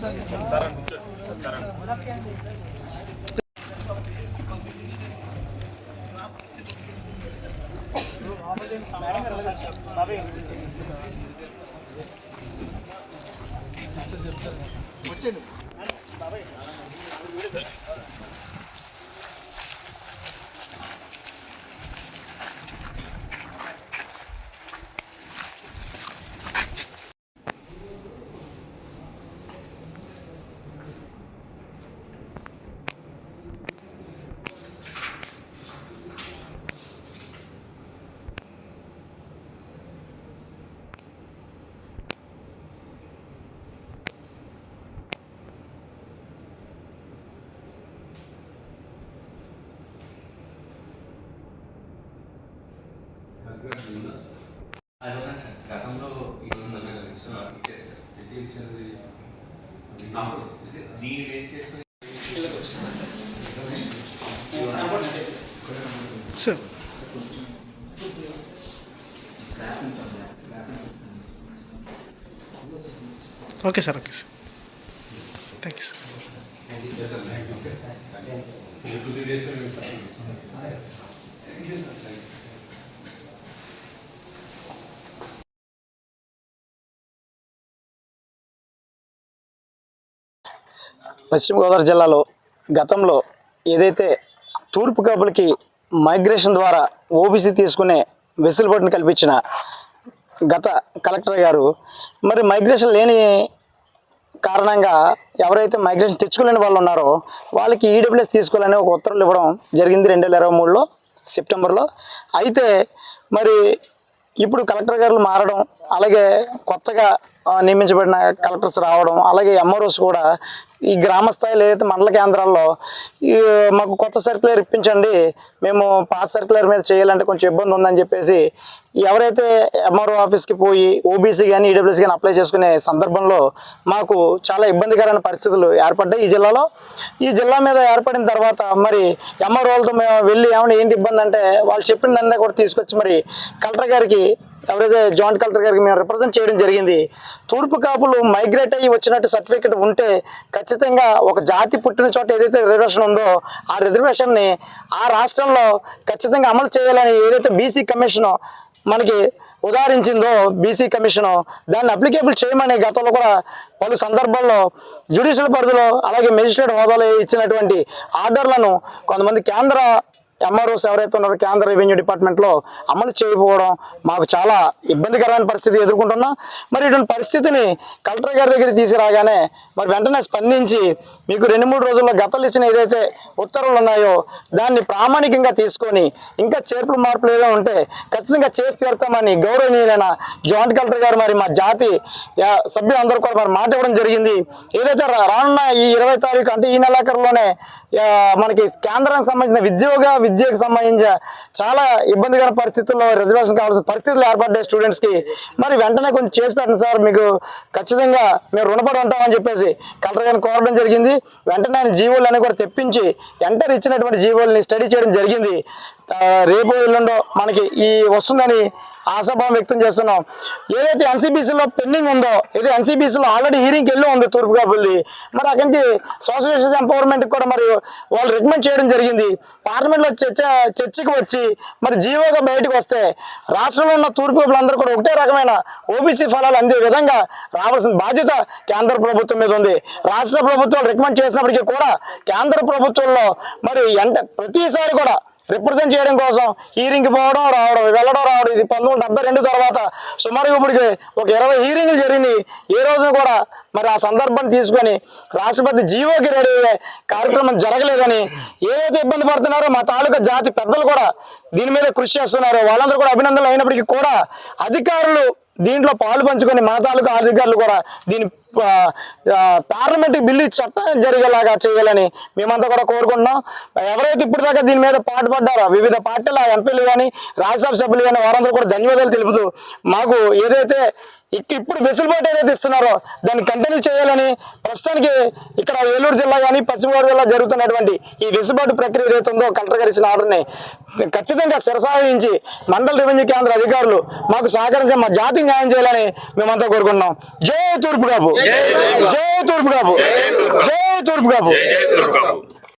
సాధిస్తాం జై తూర్పుగోపు జై తూర్పుగోపు అది ఉన్నా సార్ గతంలో దీన్ని వేస్ట్ చేసుకుని sir okay sir okay sir thank you sir Paschima Godavari జిల్లాలో గతంలో ఏదైతే తూర్పు కబులకి మైగ్రేషన్ ద్వారా ఓబీసీ తీసుకునే వెసులుబాటును కల్పించిన గత కలెక్టర్ గారు మరి మైగ్రేషన్ లేని కారణంగా ఎవరైతే మైగ్రేషన్ తెచ్చుకోలేని వాళ్ళు ఉన్నారో వాళ్ళకి ఈడబ్ల్యూఎస్ తీసుకోవాలని ఒక ఉత్తర్వులు ఇవ్వడం జరిగింది రెండు వేల ఇరవై మూడులో సెప్టెంబర్లో. అయితే మరి ఇప్పుడు కలెక్టర్ గారు మారడం అలాగే కొత్తగా నియమించబడిన కలెక్టర్స్ రావడం అలాగే ఎంఆర్ఓస్ కూడా ఈ గ్రామ స్థాయిలో ఏదైతే మండల కేంద్రాల్లో ఈ మాకు కొత్త సర్క్యులర్ ఇప్పించండి మేము పాత సర్క్యులర్ మీద చేయాలంటే కొంచెం ఇబ్బంది ఉందని చెప్పేసి ఎవరైతే ఎంఆర్ఓ ఆఫీస్కి పోయి ఓబీసీ కానీ ఈడబ్ల్యూసీ కానీ అప్లై చేసుకునే సందర్భంలో మాకు చాలా ఇబ్బందికరమైన పరిస్థితులు ఏర్పడ్డాయి ఈ జిల్లాలో. ఈ జిల్లా మీద ఏర్పడిన తర్వాత మరి ఎంఆర్ఓలతో మేము వెళ్ళి ఏమైనా ఏంటి ఇబ్బంది అంటే వాళ్ళు చెప్పిన దాన్ని కూడా తీసుకొచ్చి మరి కలెక్టర్ గారికి ఎవరైతే జాయింట్ కలెక్టర్ గారికి మేము రిప్రజెంట్ చేయడం జరిగింది. తూర్పు కాపులు మైగ్రేట్ అయ్యి వచ్చినట్టు సర్టిఫికెట్ ఉంటే ఖచ్చితంగా ఒక జాతి పుట్టిన చోట ఏదైతే రిజర్వేషన్ ఉందో ఆ రిజర్వేషన్ని ఆ రాష్ట్రంలో ఖచ్చితంగా అమలు చేయాలని ఏదైతే బీసీ కమిషన్ మనకి ఉదాహరించిందో బీసీ కమిషను దాన్ని అప్లికేబుల్ చేయమని గతంలో కూడా పలు సందర్భాల్లో జ్యుడిషియల్ పరిధిలో అలాగే మెజిస్ట్రేట్ హోదాలో ఇచ్చినటువంటి ఆర్డర్లను కొంతమంది కేంద్ర ఎంఆర్ఓస్ ఎవరైతే ఉన్నారో కేంద్ర రెవెన్యూ డిపార్ట్మెంట్లో అమలు చేయకపోవడం మాకు చాలా ఇబ్బందికరమైన పరిస్థితి ఎదుర్కొంటున్నాం. మరి ఇటువంటి పరిస్థితిని కలెక్టర్ గారి దగ్గర తీసుకురాగానే మరి వెంటనే స్పందించి మీకు రెండు మూడు రోజుల్లో గతంలో ఇచ్చిన ఏదైతే ఉత్తర్వులు ఉన్నాయో దాన్ని ప్రామాణికంగా తీసుకొని ఇంకా చేర్పులు మార్పులు ఏదో ఉంటే ఖచ్చితంగా చేసి తీరుతామని గౌరవనీయులైన జాయింట్ కలెక్టర్ గారు మరి మా జాతి సభ్యులందరూ కూడా మరి మాట ఇవ్వడం జరిగింది. ఏదైతే రా- రానున్న ఈ ఇరవై తారీఖు అంటే ఈ నెలాఖరులోనే మనకి కేంద్రానికి సంబంధించిన విద్యోగ విద్యకు సంబంధించిన చాలా ఇబ్బందికర పరిస్థితుల్లో రిజర్వేషన్ కావాల్సిన పరిస్థితులు ఏర్పడ్డాయి స్టూడెంట్స్కి మరి వెంటనే కొంచెం చేసి పెట్టండి సార్ మీకు ఖచ్చితంగా మేము రుణపడి ఉంటామని చెప్పేసి కలెక్టర్ గారిని కోరడం జరిగింది. వెంటనే ఆయన జీవోలు కూడా తెప్పించి ఎంటర్ ఇచ్చినటువంటి జీవోల్ని స్టడీ చేయడం జరిగింది. రేపు ఎల్లుండో మనకి ఈ వస్తుందని ఆశాభావం వ్యక్తం చేస్తున్నాం. ఏదైతే ఎన్సీబీసీలో పెండింగ్ ఉందో ఇది ఎన్సీబీసీలో ఆల్రెడీ హీరింగ్కి వెళ్ళి ఉంది తూర్పు కాపులది మరి అక్కడి నుంచి సోషల్ జస్టిస్ ఎంపవర్మెంట్ కూడా మరి వాళ్ళు రికమెండ్ చేయడం జరిగింది. పార్లమెంట్లో చర్చ చర్చకు వచ్చి మరి జీవోగా బయటకు వస్తే రాష్ట్రంలో ఉన్న తూర్పు కాపులందరూ కూడా ఒకటే రకమైన ఓబీసీ ఫలాలు అందే విధంగా రావాల్సిన బాధ్యత కేంద్ర ప్రభుత్వం మీద ఉంది. రాష్ట్ర ప్రభుత్వాలు రికమెండ్ చేసినప్పటికీ కూడా కేంద్ర ప్రభుత్వంలో మరి ఎంట ప్రతిసారి కూడా రిప్రజెంట్ చేయడం కోసం హీరింగ్కి పోవడం రావడం వెళ్ళడం రావడం ఇది పంతొమ్మిది డెబ్బై రెండు తర్వాత సుమారు ఇప్పటికి ఒక ఇరవై హీరింగ్లు జరిగినాయి. ఏ రోజున కూడా మరి ఆ సందర్భాన్ని తీసుకొని రాష్ట్రపతి జీవోకి రెడీ అయ్యే కార్యక్రమం జరగలేదని ఏదైతే ఇబ్బంది పడుతున్నారో మా తాలూకా జాతి పెద్దలు కూడా దీని మీద కృషి చేస్తున్నారు. వాళ్ళందరూ కూడా అభినందనలు అయినప్పటికీ కూడా అధికారులు దీంట్లో పాలు పంచుకొని మా తాలూకా అధికారులు కూడా దీని పార్లమెంట్ బిల్లు చట్టం జరిగేలాగా చేయాలని మేమంతా కూడా కోరుకుంటున్నాం. ఎవరైతే ఇప్పటిదాకా దీని మీద పాటుపడ్డారో వివిధ పార్టీల ఎంపీలు కానీ రాజ్యసభ సభ్యులు కానీ వారందరూ కూడా ధన్యవాదాలు తెలుపుతూ మాకు ఏదైతే ఇక్ ఇప్పుడు వెసులుబాటు ఏదైతే ఇస్తున్నారో దాన్ని కంటిన్యూ చేయాలని ప్రస్తుతానికి ఇక్కడ ఏలూరు జిల్లా కానీ పశ్చిమ గోదావరి జిల్లా జరుగుతున్నటువంటి ఈ వెసులుబాటు ప్రక్రియ ఏదైతే ఉందో కలెక్టర్ గారు ఇచ్చిన ఆర్డర్ని ఖచ్చితంగా శిరసాహించి మండల రెవెన్యూ కేంద్ర అధికారులు మాకు సహకరించి మా జాతి న్యాయం చేయాలని మేమంతా కోరుకుంటున్నాం. జై తూర్పు కాపు జై తూర్పు కాపు జై తూర్పు కాపు